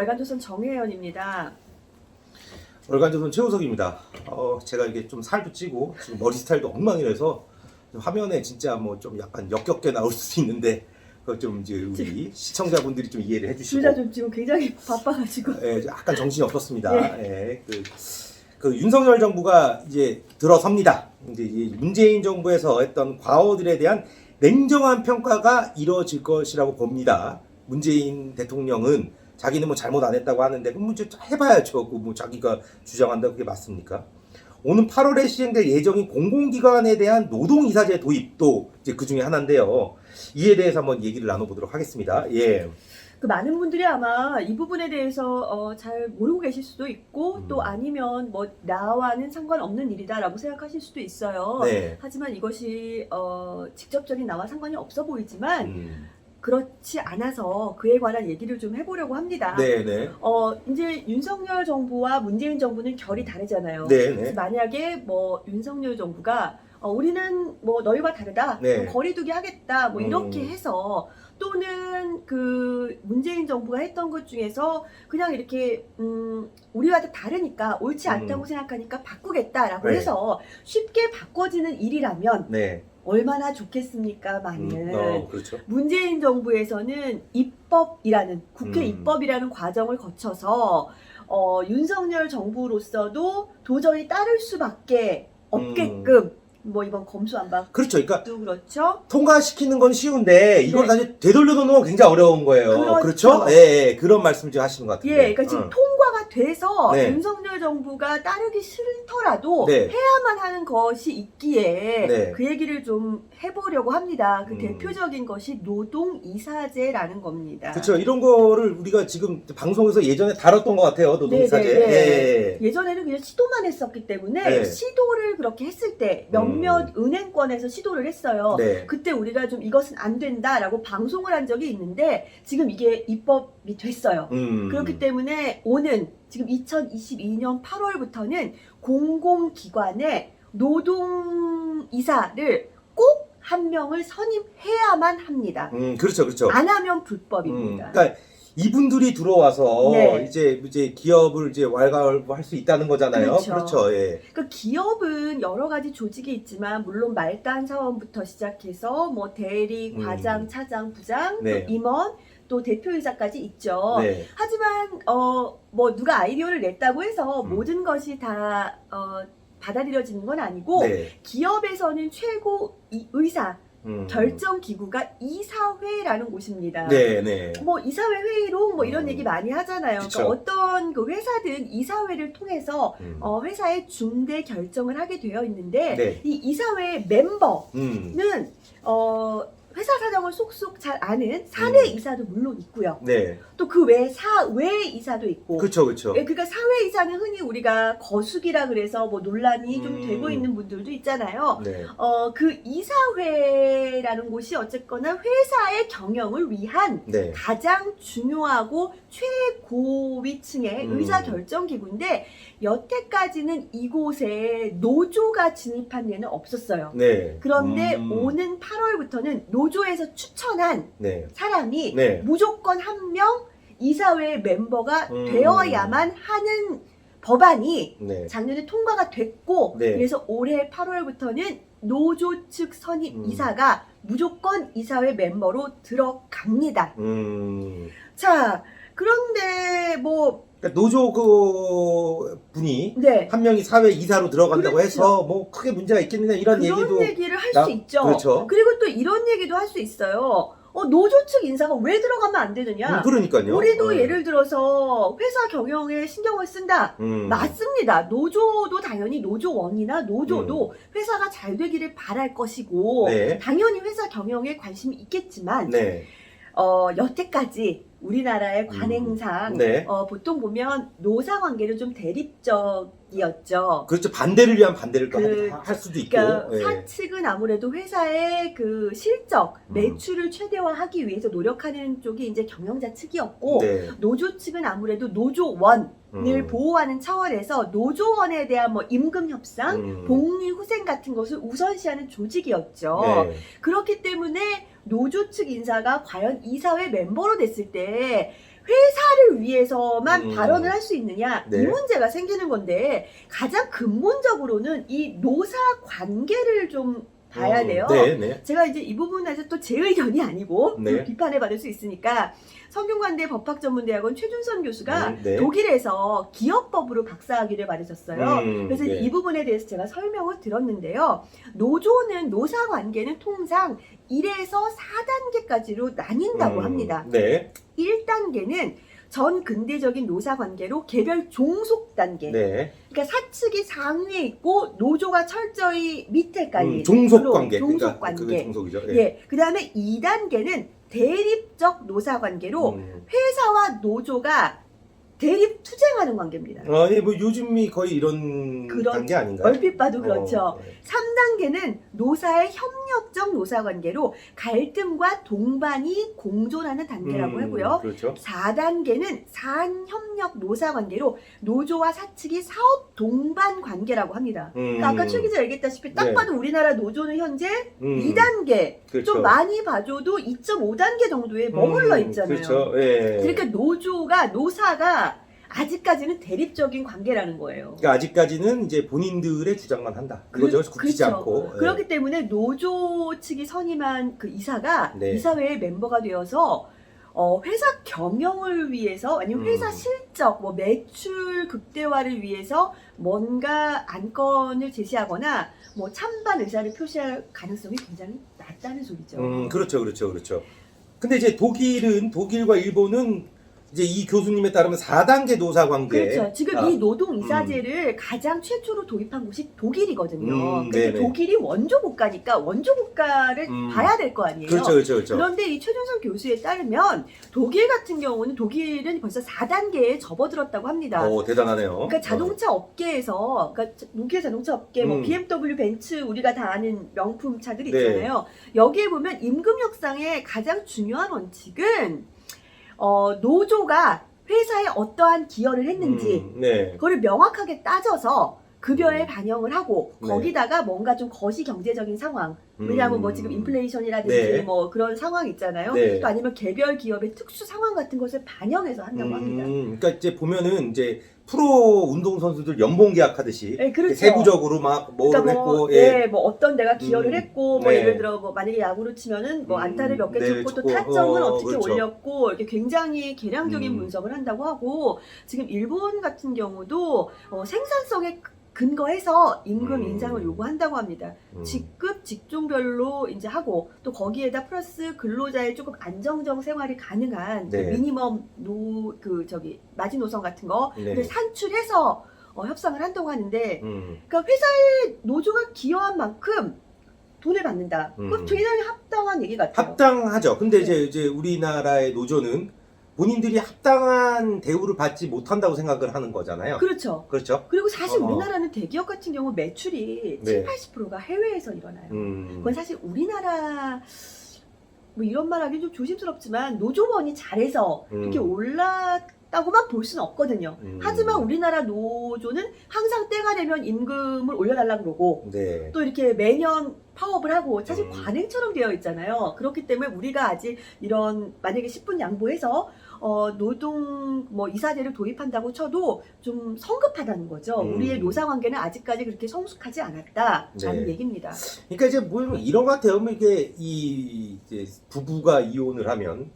월간조선 정혜연입니다. 월간조선 최우석입니다. 어, 제가 이게 좀 살도 찌고 지금 머리 스타일도 엉망이라서 화면에 진짜 뭐 좀 약간 역겹게 나올 수도 있는데 그거 좀 이제 우리 시청자분들이 좀 이해를 해주시고 둘 다 좀 지금 굉장히 바빠가지고. 예, 약간 정신이 없었습니다. 예, 그, 그 윤석열 정부가 이제 들어섭니다. 이제 이 문재인 정부에서 했던 과오들에 대한 냉정한 평가가 이루어질 것이라고 봅니다. 문재인 대통령은 자기는 뭐 잘못 안 했다고 하는데 그럼 문제 해봐야죠. 그뭐 자기가 주장한다 그게 맞습니까? 오는 8월에 시행될 예정인 공공기관에 대한 노동이사제 도입도 이제 그 중에 하나인데요. 이에 대해서 한번 얘기를 나눠보도록 하겠습니다. 예. 그 많은 분들이 아마 이 부분에 대해서 어, 잘 모르고 계실 수도 있고 음. 또 아니면 뭐 나와는 상관없는 일이다라고 생각하실 수도 있어요. 네. 하지만 이것이 어, 직접적인 나와 상관이 없어 보이지만 음. 그렇지 않아서 그에 관한 얘기를 좀 해보려고 합니다. 네 네. 어, 이제 윤석열 정부와 문재인 정부는 결이 다르잖아요. 네네. 그래서 만약에 뭐 윤석열 정부가 어, 우리는 뭐 너희와 다르다, 네. 뭐 거리두기 하겠다, 뭐 이렇게 음. 해서 또는 그 문재인 정부가 했던 것 중에서 그냥 이렇게 음, 우리와 다르니까 옳지 음. 않다고 생각하니까 바꾸겠다라고 네. 해서 쉽게 바꿔지는 일이라면 네. 얼마나 좋겠습니까만은 음, 어, 그렇죠. 문재인 정부에서는 입법이라는 국회 음. 입법이라는 과정을 거쳐서 어, 윤석열 정부로서도 도저히 따를 수밖에 없게끔 뭐 이번 검수안박도 그렇죠. 그러니까 그렇죠. 통과시키는 건 쉬운데 이걸 네. 다시 되돌려 놓는 건 굉장히 어려운 거예요. 그렇죠. 그렇죠? 예, 예, 그런 말씀 지금 하시는 것 같은데. 예, 그러니까 지금 응. 통과가 돼서 네. 윤석열 정부가 따르기 싫더라도 네. 해야만 하는 것이 있기에 네. 그 얘기를 좀 해보려고 합니다. 그 음. 대표적인 것이 노동 이사제라는 겁니다. 그렇죠. 이런 거를 우리가 지금 방송에서 예전에 다뤘던 것 같아요. 노동사제. 네, 네, 네. 예. 예전에는 그냥 시도만 했었기 때문에 네. 시도를 그렇게 했을 때 몇몇 은행권에서 시도를 했어요. 네. 그때 우리가 좀 이것은 안 된다라고 방송을 한 적이 있는데 지금 이게 입법 이 됐어요. 음. 그렇기 때문에 오는 지금 2022년 8월부터는 공공기관에 노동이사를 꼭 한 명을 선임해야만 합니다. 음, 그렇죠, 그렇죠. 안 하면 음, 불법입니다. 그러니까 이분들이 들어와서 네. 이제 이제 기업을 이제 왈가왈부할 수 있다는 거잖아요. 그렇죠. 예. 그 기업은 여러 가지 조직이 있지만 물론 말단 사원부터 시작해서 뭐 대리, 음. 과장, 차장, 부장, 네. 또 임원, 또 대표이사까지 있죠. 네. 하지만 어 뭐 누가 아이디어를 냈다고 해서 음. 모든 것이 다 어, 받아들여지는 건 아니고 네. 기업에서는 최고 이- 의사 음. 결정 기구가 이사회라는 곳입니다. 네, 네. 뭐 이사회 회의록 뭐 이런 음. 얘기 많이 하잖아요. 그쵸. 그러니까 어떤 그 회사든 이사회를 통해서 음. 어, 회사의 중대 결정을 하게 되어 있는데 네. 이 이사회 멤버는 음. 어, 회사 사정을 속속 잘 아는 사내 음. 이사도 물론 있고요. 네. 또 그 외에 사외 이사도 있고. 그렇죠, 그렇죠. 예, 그러니까 사회 이사는 흔히 우리가 거수기라 그래서 뭐 논란이 좀 음. 되고 있는 분들도 있잖아요. 네. 어, 그 이사회라는 곳이 어쨌거나 회사의 경영을 위한 네. 가장 중요하고 최고위층의 음. 의사 결정 기구인데 여태까지는 이곳에 노조가 진입한 예는 없었어요. 네. 그런데 음. 오는 8월부터는 노 조에서 추천한 네. 사람이 네. 무조건 한 명 이사회 멤버가 음. 되어야만 하는 법안이 네. 작년에 통과가 됐고 네. 그래서 올해 8월부터는 노조 측 선임 음. 이사가 무조건 이사회 멤버로 들어갑니다. 음. 자, 그런데 뭐 그러니까 노조 그 분이 네. 한 명이 사회 이사로 들어간다고 그렇죠. 해서 뭐 크게 문제가 있겠느냐 이런 그런 얘기도 얘기를 할 나- 수 있죠. 그렇죠. 그리고 또 이런 얘기도 할 수 있어요. 어, 노조 측 인사가 왜 들어가면 안 되느냐? 음, 그러니까요. 우리도 어. 예를 들어서 회사 경영에 신경을 쓴다. 음. 맞습니다. 노조도 당연히 노조원이나 노조도 회사가 잘 되기를 바랄 것이고 네. 당연히 회사 경영에 관심이 있겠지만 네. 어, 여태까지 우리나라의 관행상 네. 어, 보통 보면 노사 관계는 좀 대립적이었죠. 그렇죠. 반대를 위한 반대를 또 그- 하- 할 수도 있고. 그러니까 예. 사측은 아무래도 회사의 그 실적, 음. 매출을 최대화하기 위해서 노력하는 쪽이 이제 경영자 측이었고 네. 노조 측은 아무래도 노조원 을 음. 보호하는 차원에서 노조원에 대한 뭐 임금 협상, 음. 복리 후생 같은 것을 우선시하는 조직이었죠. 네. 그렇기 때문에 노조 측 인사가 과연 이사회 멤버로 됐을 때 회사를 위해서만 음. 발언을 할 수 있느냐 네. 이 문제가 생기는 건데 가장 근본적으로는 이 노사 관계를 좀 봐야 음, 돼요. 네, 네. 제가 이제 이 부분에서 또 제 의견이 아니고 네. 또 비판을 받을 수 있으니까 성균관대 법학전문대학원 최준선 교수가 음, 네. 독일에서 기업법으로 박사학위를 받으셨어요. 음, 그래서 네. 이 부분에 대해서 제가 설명을 들었는데요. 노조는 노사 관계는 통상 1에서 4단계까지로 나뉜다고 음, 합니다. 네, 1단계는 전 근대적인 노사 관계로 개별 종속 단계. 네. 그러니까 사측이 상위에 있고 노조가 철저히 밑에 깔린 음, 종속 관계. 종속 그러니까 관계. 그게 종속이죠. 예. 예. 그다음에 2단계는 대립적 노사 관계로 음. 회사와 노조가 대립 투쟁하는 관계입니다. 어, 예, 뭐 요즘이 거의 이런 그런 단계 아닌가요? 얼핏 봐도 그렇죠. 어, 네. 3단계는 노사의 협력적 노사 관계로 갈등과 동반이 공존하는 단계라고 음, 하고요. 그렇죠. 4단계는 사안협력 노사 관계로 노조와 사측이 사업 동반 관계라고 합니다. 음, 그러니까 아까 최 기자 얘기했다시피 딱 네. 봐도 우리나라 노조는 현재 음, 2단계, 그렇죠. 좀 많이 봐줘도 2.5단계 정도에 머물러 음, 있잖아요. 그렇죠. 예. 그러니까 노조가 노사가 아직까지는 대립적인 관계라는 거예요. 그러니까 아직까지는 이제 본인들의 주장만 한다. 그- 그거죠. 굽히지 그렇죠. 않고. 예. 그렇기 때문에 노조 측이 선임한 그 이사가 네. 이사회의 멤버가 되어서 어, 회사 경영을 위해서 아니면 회사 음. 실적, 뭐 매출 극대화를 위해서 뭔가 안건을 제시하거나 뭐 찬반 의사를 표시할 가능성이 굉장히 낮다는 소리죠. 음, 그렇죠, 그렇죠, 그렇죠. 근데 이제 독일은 독일과 일본은 이제 이 교수님에 따르면 4단계 노사 관계. 그렇죠. 지금 아, 이 노동 이사제를 가장 최초로 도입한 곳이 독일이거든요. 음, 근데 네네. 독일이 원조 국가니까 원조 국가를 음. 봐야 될 거 아니에요. 그렇죠, 그렇죠, 그렇죠. 그런데 이 최준성 교수에 따르면 독일 같은 경우는 독일은 벌써 4단계에 접어들었다고 합니다. 오, 대단하네요. 그러니까 자동차 업계에서, 그러니까 자- 독일 자동차 업계, 뭐 음. BMW, 벤츠 우리가 다 아는 명품 차들이 네. 있잖아요. 여기에 보면 임금 협상의 가장 중요한 원칙은 어, 노조가 회사에 어떠한 기여를 했는지 음, 네. 그거를 명확하게 따져서 급여에 음. 반영을 하고 네. 거기다가 뭔가 좀 거시 경제적인 상황 왜냐하면 뭐 지금 인플레이션이라든지 네. 뭐 그런 상황 있잖아요. 네. 또 아니면 개별 기업의 특수 상황 같은 것을 반영해서 한다고 합니다. 음, 그러니까 이제 보면은 이제 프로 운동 선수들 연봉 계약하듯이 네, 그렇죠. 세부적으로 막 뭐를 그러니까 뭐, 했고, 예. 네, 뭐 어떤 데가 기여를 음, 했고, 뭐 네. 예를 들어 뭐 만약에 야구로 치면은 뭐 음, 안타를 몇개 네, 쳤고 또 쳤고, 타점을 어, 어, 떻게 그렇죠. 올렸고 이렇게 굉장히 계량적인 음. 분석을 한다고 하고 지금 일본 같은 경우도 어, 생산성에 근거해서 임금 음. 인상을 요구한다고 합니다. 음. 직급 직종 별로 이제 하고 또 거기에다 플러스 근로자의 조금 안정적 생활이 가능한 그 네. 미니멈 노 그 저기 마지노선 같은 거 네. 를 산출해서 어, 협상을 한다고 하는데 음, 그러니까 회사에 노조가 기여한 만큼 돈을 받는다. 음. 그건 굉장히 합당한 얘기 같아요. 합당하죠. 근데 네. 이제 이제 우리나라의 노조는 본인들이 합당한 대우를 받지 못한다고 생각을 하는 거잖아요. 그렇죠. 그렇죠. 그리고 사실 어. 우리나라는 대기업 같은 경우 매출이 네. 7, 80%가 해외에서 일어나요. 음. 그건 사실 우리나라 뭐 이런 말 하기 좀 조심스럽지만 노조원이 잘해서 음. 이렇게 올 랐다고만 볼 수는 없거든요. 음. 하지만 우리나라 노조는 항상 때가 되면 임금을 올려달라 그러고 네. 또 이렇게 매년 파업을 하고 사실 음. 관행처럼 되어 있잖아요. 그렇기 때문에 우리가 아직 이런 만약에 10분 양보해서 어, 노동 뭐 이사제를 도입한다고 쳐도 좀 성급하다는 거죠. 음. 우리의 노사 관계는 아직까지 그렇게 성숙하지 않았다라는 네. 얘기입니다. 그러니까 이제 뭐 이런 것 같아요. 뭐 이게 이 이제 부부가 이혼을 하면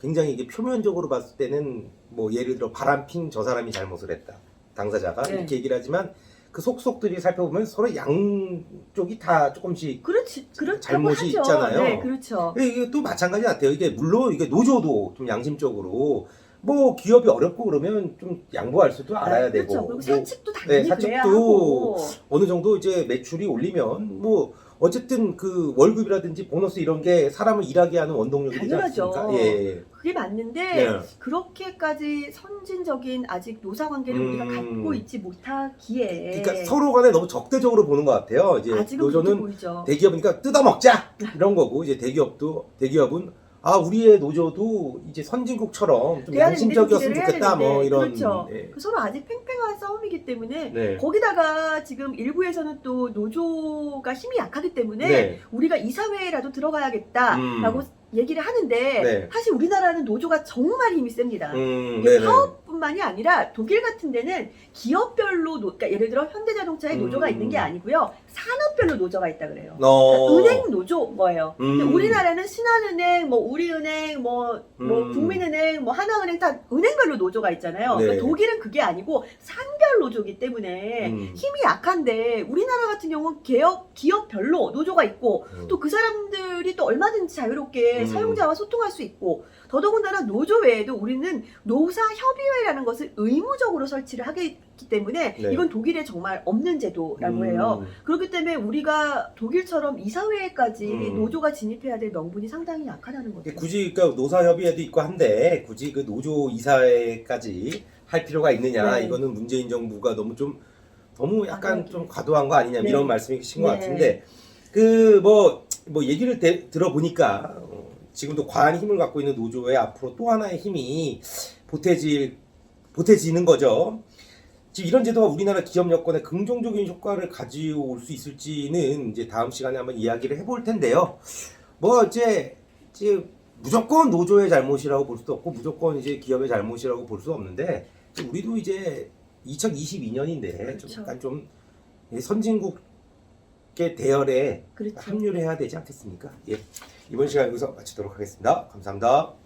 굉장히 이게 표면적으로 봤을 때는 뭐 예를 들어 바람핀 저 사람이 잘못을 했다. 당사자가 네. 이렇게 얘기를 하지만 그 속속들이 살펴보면 서로 양쪽이 다 조금씩 그렇지, 그렇다고 잘못이. 있잖아요. 네, 그렇죠. 이게 또 마찬가지 같아요. 이게 물론 이게 노조도 좀 양심적으로 뭐 기업이 어렵고 그러면 좀 양보할 수도 알아야 그렇죠. 되고 그리고 뭐 사측도 당연히 네, 사측도. 어느 정도 이제 매출이 올리면 뭐 어쨌든 그 월급이라든지 보너스 이런 게 사람을 일하게 하는 원동력이 되지 당연하죠. 않습니까? 예. 그게 맞는데 네. 그렇게까지 선진적인 아직 노사 관계를 음. 우리가 갖고 있지 못하기에 그러니까 서로 간에 너무 적대적으로 보는 것 같아요. 이제 네. 아직은 그렇게 노조는 보이죠. 대기업이니까 뜯어먹자 이런 거고 이제 대기업도 대기업은 아 우리의 노조도 이제 선진국처럼 좀 돼야 양심적이었으면 되는데, 기대를 좋겠다 해야 뭐 되는데. 이런 그렇죠. 예. 서로 아직 팽팽한 싸움이기 때문에 네. 거기다가 지금 일부에서는 또 노조가 힘이 약하기 때문에 네. 우리가 이사회라도 들어가야겠다라고 음. 얘기를 하는데 네. 사실 우리나라는 노조가 정말 힘이 셉니다. 음, 이게 네네. 사업 뿐만이 아니라 독일 같은 데는 기업별로 노, 그러니까 예를 들어 현대자동차에 노조가 음. 있는 게 아니고요 산업별로 노조가 있다 그래요. 어. 그러니까 은행 노조 거예요. 근데 음. 우리나라는 신한은행, 뭐 우리은행, 뭐, 뭐 음. 국민은행, 뭐 하나은행 다 은행별로 노조가 있잖아요. 네. 그러니까 독일은 그게 아니고 산별 노조기 때문에 음. 힘이 약한데 우리나라 같은 경우는 기업 기업별로 노조가 있고 음. 또그 사람들이 또 얼마든지 자유롭게 음. 사용자와 소통할 수 있고 더더군다나 노조 외에도 우리는 노사협의회 라는 것을 의무적으로 설치를 하기 때문에 네. 이건 독일에 정말 없는 제도라고 음. 해요. 그렇기 때문에 우리가 독일처럼 이사회까지 음. 노조가 진입해야 될 명분이 상당히 약하다는 거죠. 굳이 그러니까 노사협의회도 있고 한데 굳이 그 노조 이사회까지 할 필요가 있느냐 네. 이거는 문재인 정부가 너무 좀 너무 약간 과도하게. 좀 과도한 거 아니냐 네. 이런 말씀이신 것 네. 같은데 그 뭐뭐 얘기를 대- 들어보니까 어, 지금도 과한 힘을 갖고 있는 노조의 앞으로 또 하나의 힘이 보태질 보태지는 거죠. 지금 이런 제도가 우리나라 기업 여건에 긍정적인 효과를 가져올 수 있을지는 이제 다음 시간에 한번 이야기를 해볼 텐데요. 뭐 이제 이제 무조건 노조의 잘못이라고 볼 수도 없고 무조건 이제 기업의 잘못이라고 볼 수 없는데 우리도 이제 2022년인데 좀 그렇죠. 약간 좀 선진국의 대열에 그렇죠. 합류를 해야 되지 않겠습니까? 예. 이번 시간 여기서 마치도록 하겠습니다. 감사합니다.